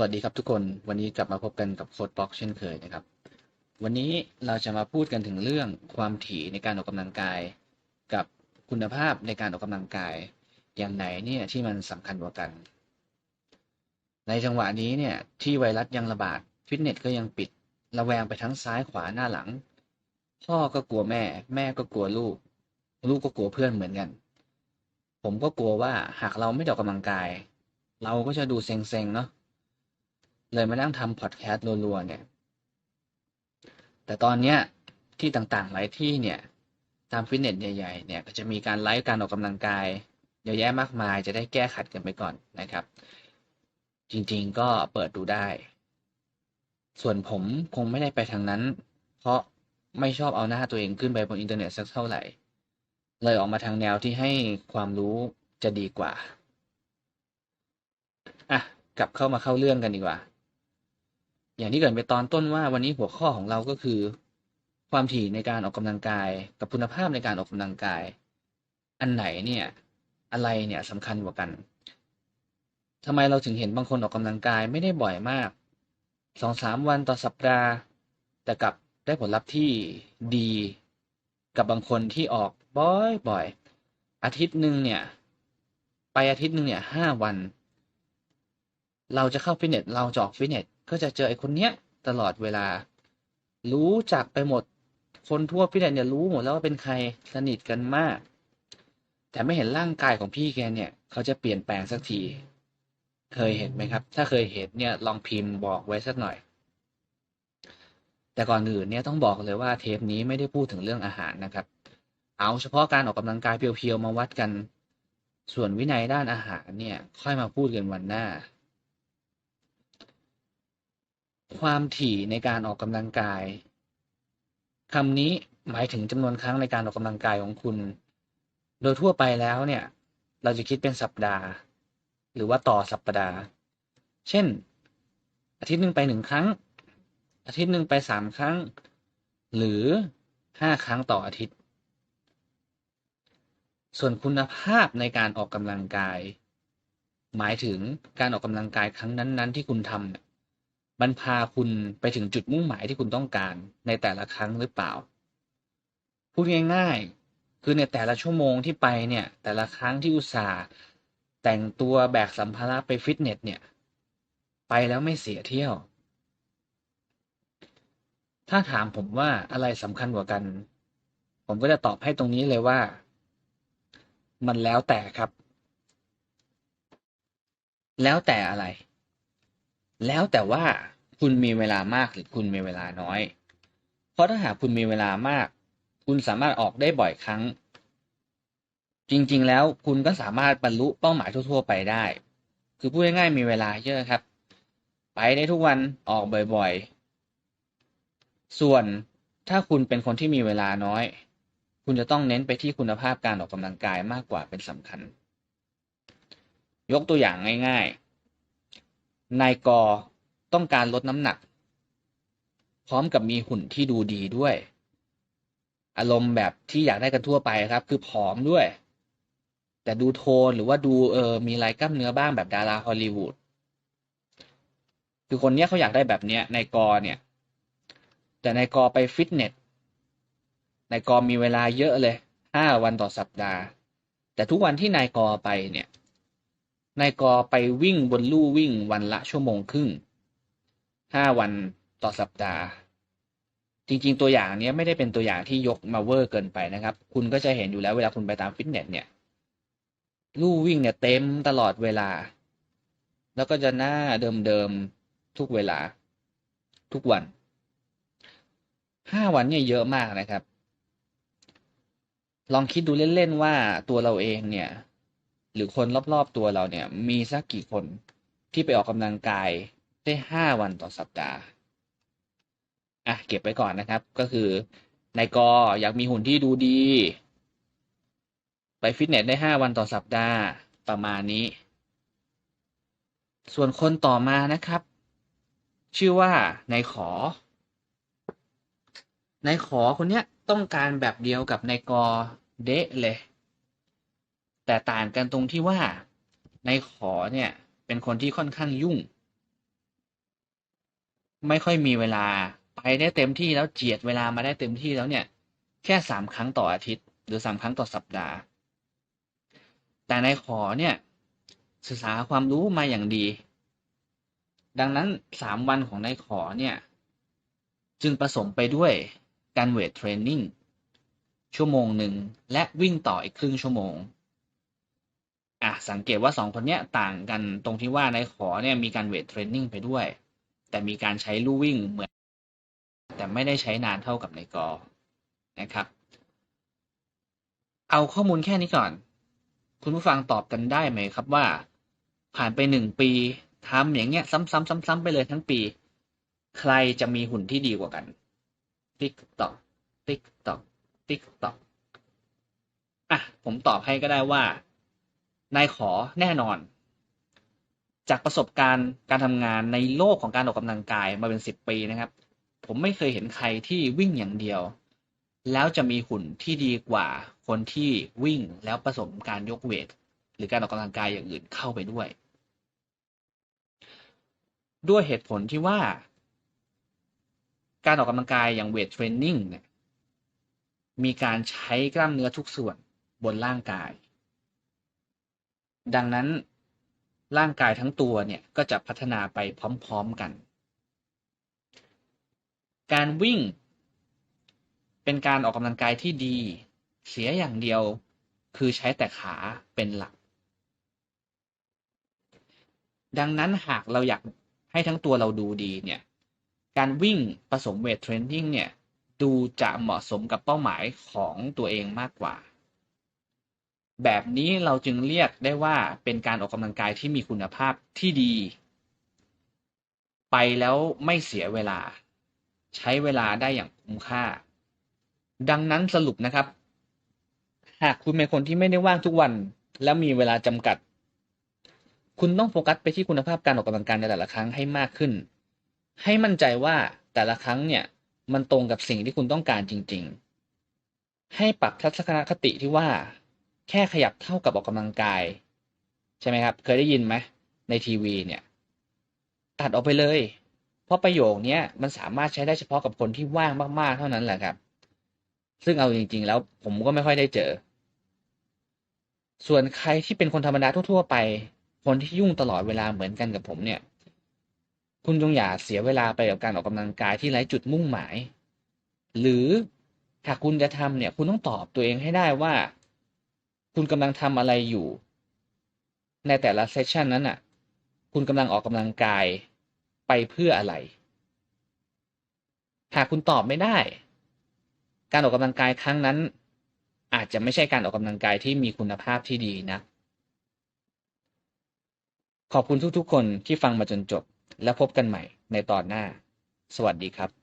วัสดีครับทุกคนวันนี้กลับมาพบกันกับโค้ดบล็อกเช่นเคยนะครับ วันนี้เราจะมาพูดกันถึงเรื่องความถี่ในการออกกำลังกาย กับคุณภาพในการออกกำลังกาย อย่างไหนเนี่ยที่มันสำคัญกว่ากัน ในจังหวะนี้เนี่ยที่ไวรัสยังระบาดฟิตเนสก็ยังปิด ระแวงไปทั้งซ้ายขวาหน้าหลัง พ่อก็กลัวแม่ แม่ก็กลัวลูก ลูกก็กลัวเพื่อนเหมือนกัน ผมก็กลัวว่าหากเราไม่ออกกำลังกาย เราก็จะดูเซ็งๆเนาะ เลยมานั่งทำพอดแคสต์รัวๆเนี่ย แต่ตอนเนี้ยที่ต่างๆหลายที่เนี่ยตามฟิตเนสใหญ่ๆเนี่ยก็จะมีการไลฟ์การออกกำลังกายเยอะแยะมากมายจะได้แก้ขัดกันไปก่อนนะครับ จริงๆก็เปิดดูได้ ส่วนผมคงไม่ได้ไปทางนั้น เพราะไม่ชอบเอาหน้าตัวเองขึ้นไปบนอินเทอร์เน็ตสักเท่าไหร่ เลยออกมาทางแนวที่ให้ความรู้จะดีกว่าอะกลับเข้ามาเข้าเรื่องกันดีกว่า อย่างที่เกิดไปตอนต้นว่าวันนี้หัวข้อของเราก็คือ ความถี่ในการออกกำลังกาย กับคุณภาพในการออกกำลังกาย อันไหนเนี่ย อะไรเนี่ยสำคัญกว่ากันทำไมเราถึงเห็นบางคนออกกำลังกายไม่ได้บ่อยมากสองสามวันต่อสัปดาห์ แต่กลับได้ผลลัพธ์ที่ดี กับบางคนที่ออกบ่อยๆอาทิตย์หนึ่งเนี่ย ไปอาทิตย์หนึ่งเนี่ยห้าวัน เราจะเข้าฟิตเนสเราจะออกฟิตเนส ก็จะเจอไอ้คนเนี้ยตลอดเวลา รู้จักไปหมด คนทั่วฟิตเนสเนี่ยรู้หมดแล้วว่าเป็นใครสนิทกันมาก แต่ไม่เห็นร่างกายของพี่แกเนี่ยเขาจะเปลี่ยนแปลงสักที เคยเห็นไหมครับ ถ้าเคยเห็นเนี่ยลองพิมพ์บอกไว้สักหน่อย แต่ก่อนอื่นเนี่ยต้องบอกเลยว่าเทปนี้ไม่ได้พูดถึงเรื่องอาหารนะครับ เอาเฉพาะการออกกำลังกายเพียวๆมาวัดกัน ส่วนวินัยด้านอาหารเนี่ย ค่อยมาพูดกันวันหน้า ความถี่ในการออกกำลังกายคำนี้หมายถึงจำนวนครั้งในการออกกำลังกายของคุณ โดยทั่วไปแล้วเนี่ย เราจะคิดเป็นสัปดาห์ หรือว่าต่อสัปดาห์ เช่น อาทิตย์หนึ่งไปหนึ่งครั้ง อาทิตย์หนึ่งไปสามครั้ง หรือห้าครั้งต่ออาทิตย์ ส่วนคุณภาพในการออกกำลังกาย หมายถึงการออกกำลังกายครั้งนั้น ๆ ที่คุณทำเนี่ย มันพาคุณไปถึงจุดมุ่งหมายที่คุณต้องการในแต่ละครั้งหรือเปล่า พูดง่าย ๆ คือในแต่ละชั่วโมงที่ไปเนี่ย แต่ละครั้งที่อุตส่าห์แต่งตัวแบกสัมภาระไปฟิตเนสเนี่ย ไปแล้วไม่เสียเที่ยว ถ้าถามผมว่าอะไรสำคัญกว่ากัน ผมก็จะตอบให้ตรงนี้เลยว่า มันแล้วแต่ครับ แล้วแต่อะไร แล้วแต่ว่าคุณมีเวลามากหรือคุณมีเวลาน้อย เพราะถ้าหากคุณมีเวลามาก คุณสามารถออกได้บ่อยครั้ง จริงๆ แล้วคุณก็สามารถบรรลุเป้าหมายทั่ว ๆ ไปได้ คือพูดง่ายๆมีเวลาเยอะครับ ไปได้ทุกวันออกบ่อยๆ ส่วนถ้าคุณเป็นคนที่มีเวลาน้อย คุณจะต้องเน้นไปที่คุณภาพการออกกำลังกายมากกว่าเป็นสำคัญ ยกตัวอย่างง่าย ๆ นายกต้องการลดน้ำหนัก พร้อมกับมีหุ่นที่ดูดีด้วย อารมณ์แบบที่อยากได้กันทั่วไปครับ คือผอมด้วย แต่ดูโทนหรือว่าดูเออมีลายกล้ามเนื้อบ้างแบบดาราฮอลลีวูดคือคนเนี้ยเขาอยากได้แบบเนี้ยนายกเนี่ย แต่นายกไปฟิตเนสนายกมีเวลาเยอะเลยห้าวันต่อสัปดาห์ แต่ทุกวันที่นายกไปเนี่ย นายกไปวิ่งบนลู่วิ่งวันละชั่วโมงครึ่งห้าวันต่อสัปดาห์ จริงๆตัวอย่างนี้ไม่ได้เป็นตัวอย่างที่ยกมาเวอร์เกินไปนะครับ คุณก็จะเห็นอยู่แล้วเวลาคุณไปตามฟิตเนสเนี่ยลู่วิ่งเนี่ยเต็มตลอดเวลา แล้วก็จะหน้าเดิมๆทุกเวลา ทุกวันห้าวันเนี่ยเยอะมากนะครับ ลองคิดดูเล่นๆว่าตัวเราเองเนี่ย หรือคนรอบๆตัวเราเนี่ย มีสักกี่คนที่ไปออกกำลังกายได้ห้าวันต่อสัปดาห์อะเก็บไว้ก่อนนะครับ ก็คือนายกอยากมีหุ่นที่ดูดี ไปฟิตเนสได้ห้าวันต่อสัปดาห์ประมาณนี้ ส่วนคนต่อมานะครับ ชื่อว่านายขอนายขอคนเนี้ยต้องการแบบเดียวกับนายกเดะเลย แต่ต่างกันตรงที่ว่านายขอเนี่ยเป็นคนที่ค่อนข้างยุ่ง ไม่ค่อยมีเวลาไปได้เต็มที่แล้วเจียดเวลามาได้เต็มที่แล้วเนี่ย แค่สามครั้งต่ออาทิตย์ หรือสามครั้งต่อสัปดาห์ แต่ในขอเนี่ยศึกษาความรู้มาอย่างดี ดังนั้นสามวันของในขอเนี่ย จึงผสมไปด้วยการเวทเทรนนิ่งชั่วโมงหนึ่งและวิ่งต่ออีกครึ่งชั่วโมง อะสังเกตว่าสองคนเนี้ยต่างกันตรงที่ว่าในขอเนี่ยมีการเวทเทรนนิ่งไปด้วย แต่มีการใช้ลู่วิ่งเหมือน แต่ไม่ได้ใช้นานเท่ากับในกอนะครับ เอาข้อมูลแค่นี้ก่อน คุณผู้ฟังตอบกันได้ไหมครับว่า ผ่านไปหนึ่งปีทำอย่างเงี้ย ซ้ำๆๆ ๆ ไปเลยทั้งปี ใครจะมีหุ่นที่ดีกว่ากันติ๊กตอกติ๊กตอกติ๊กตอกอะผมตอบให้ก็ได้ว่า นายขอแน่นอน จากประสบการณ์การทำงานในโลกของการออกกำลังกายมาเป็นสิบปีนะครับ ผมไม่เคยเห็นใครที่วิ่งอย่างเดียว แล้วจะมีหุ่นที่ดีกว่าคนที่วิ่งแล้วผสมการยกเวท หรือการออกกำลังกายอย่างอื่นเข้าไปด้วย ด้วยเหตุผลที่ว่า การออกกำลังกายอย่างเวทเทรนนิ่งเนี่ยมีการใช้กล้ามเนื้อทุกส่วนบนร่างกาย ดังนั้นร่างกายทั้งตัวเนี่ยก็จะพัฒนาไปพร้อมๆกัน การวิ่ง เป็นการออกกำลังกายที่ดี เสียอย่างเดียวคือใช้แต่ขาเป็นหลัก ดังนั้นหากเราอยากให้ทั้งตัวเราดูดีเนี่ยการวิ่งผสมเวทเทรนนิ่งเนี่ยดูจะเหมาะสมกับเป้าหมายของตัวเองมากกว่า แบบนี้เราจึงเรียกได้ว่าเป็นการออกกำลังกายที่มีคุณภาพที่ดี ไปแล้วไม่เสียเวลา ใช้เวลาได้อย่างคุ้มค่า ดังนั้นสรุปนะครับ หากคุณเป็นคนที่ไม่ได้ว่างทุกวัน และมีเวลาจำกัด คุณต้องโฟกัสไปที่คุณภาพการออกกำลังกายในแต่ละครั้งให้มากขึ้น ให้มั่นใจว่าแต่ละครั้งเนี่ยมันตรงกับสิ่งที่คุณต้องการจริง ๆ ให้ปรับทัศนคติที่ว่า แค่ขยับเท่ากับออกกำลังกาย ใช่ไหมครับ เคยได้ยินไหมในทีวีเนี่ย ตัดออกไปเลย เพราะประโยคเนี้ยมันสามารถใช้ได้เฉพาะกับคนที่ว่างมากๆเท่านั้นแหละครับ ซึ่งเอาจริง ๆ แล้วผมก็ไม่ค่อยได้เจอ ส่วนใครที่เป็นคนธรรมดาทั่ว ๆ ไป คนที่ยุ่งตลอดเวลาเหมือนกันกับผมเนี่ย คุณจงอย่าเสียเวลาไปกับการออกกำลังกายที่ไร้จุดมุ่งหมาย หรือหากคุณจะทำเนี่ย คุณต้องตอบตัวเองให้ได้ว่า คุณกำลังทำอะไรอยู่ ในแต่ละเซสชันนั้นน่ะ คุณกำลังออกกำลังกายไปเพื่ออะไร หากคุณตอบไม่ได้ การออกกำลังกายครั้งนั้น อาจจะไม่ใช่การออกกำลังกายที่มีคุณภาพที่ดีนะ ขอบคุณทุกๆคนที่ฟังมาจนจบ แล้วพบกันใหม่ในตอนหน้า สวัสดีครับ